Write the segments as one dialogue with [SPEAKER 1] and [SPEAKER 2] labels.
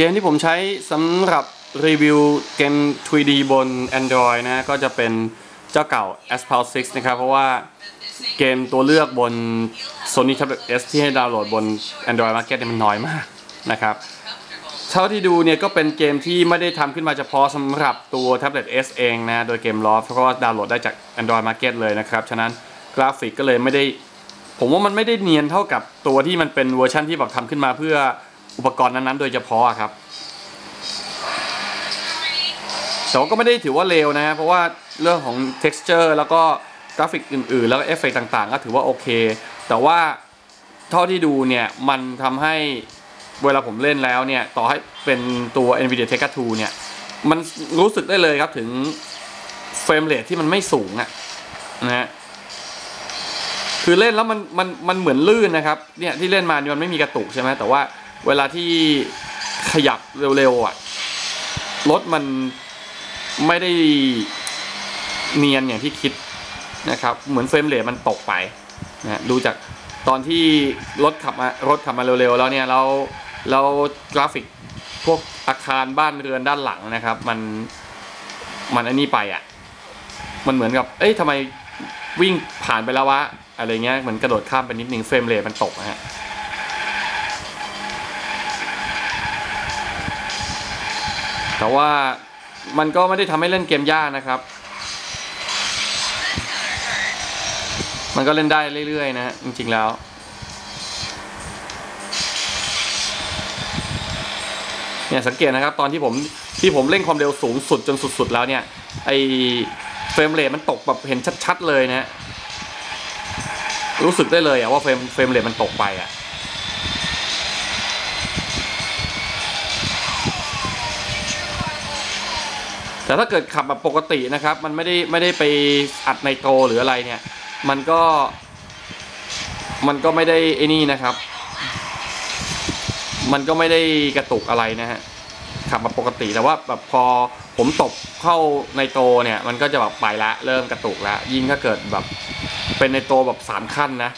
[SPEAKER 1] กมที่ผมใช้สำหรับรีวิวเกม 3D บน Android นะก็จะเป็นเจ้าเก่า Aspal 6 นะครับ เพราะว่าเกมตัวเลือกบน Sony Tablet S ที่ให้ดาวน์โหลดบน Android Market เนี่ยมันน้อยมากนะครับ เท่าที่ดูเนี่ยก็เป็นเกมที่ไม่ได้ทำขึ้นมาเฉพาะสำหรับตัว Tablet S เองนะ โดยเกม Loft เพราะว่าดาวน์โหลดได้จาก Android Market เลยนะครับ ฉะนั้นกราฟิกก็เลยไม่ได้ ผมว่ามันไม่ได้เนียนเท่ากับตัวที่มันเป็นเวอร์ชันที่แบบทำขึ้นมาเพื่อ อุปกรณ์นั้นๆ โดยเฉพาะอครับแต่ว่าก็ไม่ได้ถือว่าเลวนะฮะเพราะว่าเรื่องของ texture แล้วก็กราฟิกอื่นๆ แล้วก็เอฟเฟกต่างๆ ก็ถือว่าโอเค แต่ว่าเท่าที่ดูเนี่ย มันทำให้เวลาผมเล่นแล้วเนี่ย ต่อให้เป็นตัว NVIDIA Tegra 2เนี่ย มันรู้สึกได้เลยครับถึงเฟรมเรทที่มันไม่สูงอะนะฮะคือเล่นแล้วมันมันมันเหมือนลื่นนะครับ เนี่ยที่เล่นมานี่มันไม่มีกระตุกใช่ไหมแต่ว่า เวลาที่ขยับเร็วๆอะรถมันไม่ได้เนียนอย่างที่คิดนะครับ เหมือนเฟรมเรทมันตกไปนะดูจากตอนที่รถขับมารถขับมาเร็วๆแล้วเนี่ยเราเรากราฟิกพวกอาคารบ้านเรือนด้านหลังนะครับ มันมันอันนี้ไปอะ มันเหมือนกับ เอ้ยทำไมวิ่งผ่านไปแล้ววะอะไรเงี้ยเหมือนกระโดดข้ามไปนิดนึงเฟรมเรทมันตกนะฮะ แต่ว่ามันก็ไม่ได้ทำให้เล่นเกมยากนะครับ มันก็เล่นได้เรื่อยๆนะจริงๆแล้วเนี่ยสังเกตนะครับตอนที่ผมที่ผมเร่งความเร็วสูงสุดจนสุดๆแล้วเนี่ยไอเฟรมเรทมันตกแบบเห็นชัดๆเลยนะ รู้สึกได้เลยอะว่าเฟรมเฟรมเรทมันตกไปอะ แต่ถ้าเกิดขับแบบปกตินะครับ มันไม่ได้ไม่ได้ไปอัดในโตรหรืออะไรเนี่ย มันก็ มันก็ไม่ได้ไอ้นี่นะครับ มันก็ไม่ได้กระตุกอะไรนะฮะขับแบบปกติแต่ว่าแบบพอผมตบเข้าในโตเนี่ย มันก็จะแบบไปละเริ่มกระตุกละยิ่งถ้าเกิดแบบเป็นในโตแบบสามขั้นนะ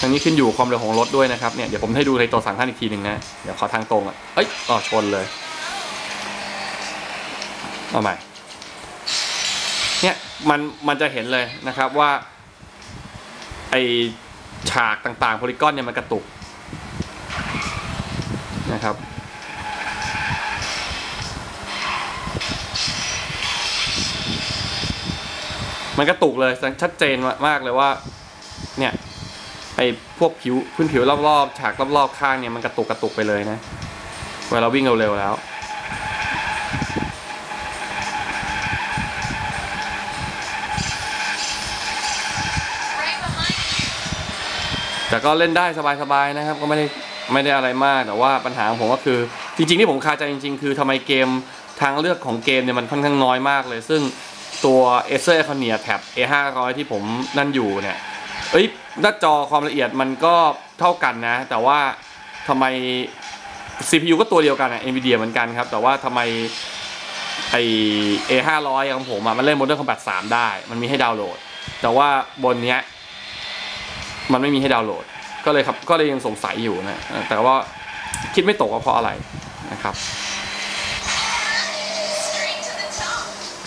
[SPEAKER 1] ทางนี้ขึ้นอยู่ความเร็วของรถด้วยนะครับเนี่ยเดี๋ยวผมให้ดูในโตสามขั้นอีกทีหนึ่งนะเดี๋ยวขอทางตรงอะเอ้ยอ๋อชนเลย เอาใหม่เนี่ยมันมันจะเห็นเลยนะครับว่าไอฉากต่างๆโพลิกอนเนี่ยมันกระตุกนะครับมันกระตุกเลยชัดเจนมากเลยว่าเนี่ยไอพวกผิวพื้นผิวรอบๆ ฉากรอบๆข้างเนี่ยมันกระตุกกระตุกไปเลยนะเวลาวิ่งเร็วๆแล้ว แต่ก็เล่นได้สบายๆนะครับ ก็ไม่ได้ไม่ได้อะไรมาก แต่ว่าปัญหาของผมก็คือ จริง ๆ ที่ผมคาใจจริง ๆ คือทำไมเกมทางเลือกของเกมเนี่ยมันค่อนข้างน้อยมากเลย ซึ่งตัว Acer a c o n i a Tab A500 ที่ผมนั่นอยู่เนี่ยเอ้ยหน้าจอความละเอียดมันก็เท่ากันนะ แต่ว่าทำไม CPU ก็ตัวเดียวกันอะ Nvidia เหมือนกันครับ แต่ว่าทำไมไอ A500 ของผมอะมันเล่น Modern Combat 3 ได้ มันมีให้ดาวน์โหลด แต่ว่าบนเนี้ย มันไม่มีให้ดาวน์โหลด ก็เลยครับก็เลยยังสงสัยอยู่นะแต่ว่าคิดไม่ตกว่าเพราะอะไรนะครับ